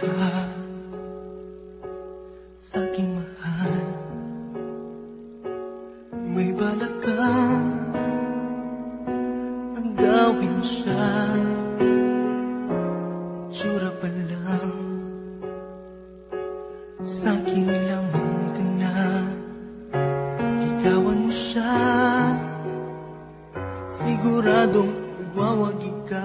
ka sa aking mahal. May balak kang agawin siya. Tsura pa lang sa akin lamang Siguradong magwawagi ka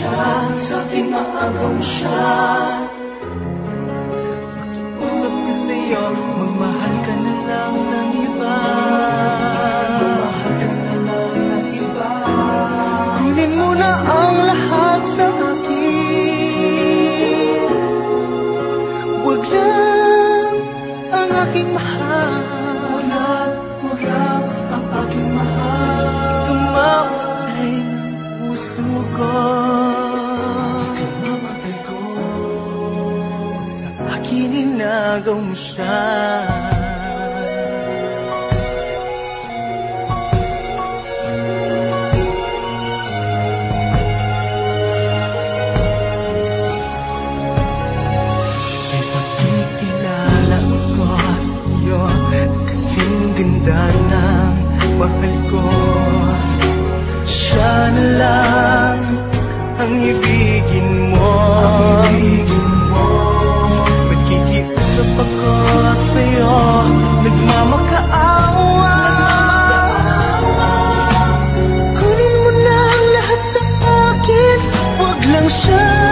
siya Sa akin maagaw siya. Makiusap ka sa'yo Magmahal ka na lang ng iba. Magmahal ka na lang ng iba. Kunin mo na ang lahat sa akin. Huwag lang ang aking mahal inagaw mo siya ganda ng mahal ko. Siya na lang 生